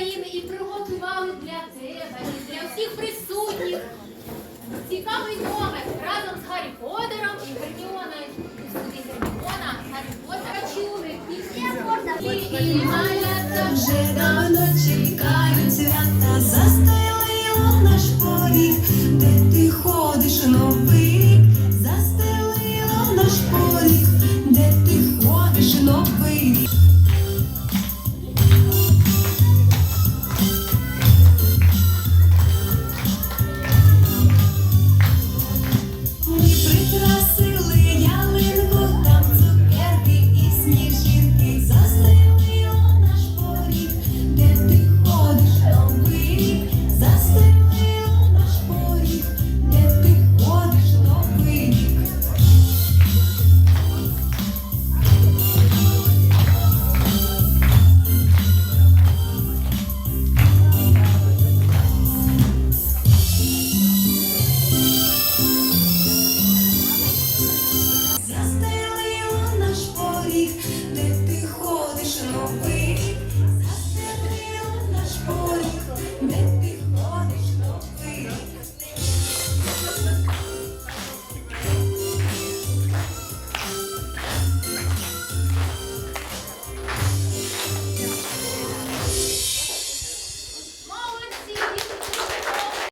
України і приготували для тебе і для всіх присутніх цікавий номер разом з Гаррі Поттером і Герміоною. Герміона Гаррі Поттера чули. І всі можна і малята вже давно чекають свята, застелили наш поріг,